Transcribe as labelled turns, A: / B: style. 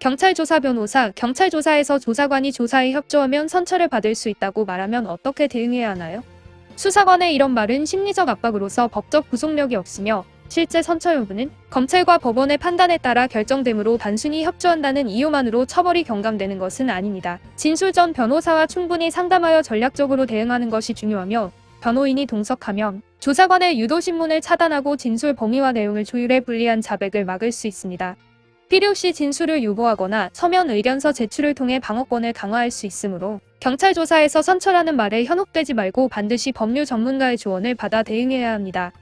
A: 경찰 조사 변호사, 경찰 조사에서 조사관이 조사에 협조하면 선처를 받을 수 있다고 말하면 어떻게 대응해야 하나요? 수사관의 이런 말은 심리적 압박으로서 법적 구속력이 없으며 실제 선처 여부는 검찰과 법원의 판단에 따라 결정되므로 단순히 협조한다는 이유만으로 처벌이 경감되는 것은 아닙니다. 진술 전 변호사와 충분히 상담하여 전략적으로 대응하는 것이 중요하며 변호인이 동석하면 조사관의 유도신문을 차단하고 진술 범위와 내용을 조율해 불리한 자백을 막을 수 있습니다. 필요시 진술을 유보하거나 서면 의견서 제출을 통해 방어권을 강화할 수 있으므로 경찰 조사에서 선처라는 말에 현혹되지 말고 반드시 법률 전문가의 조언을 받아 대응해야 합니다.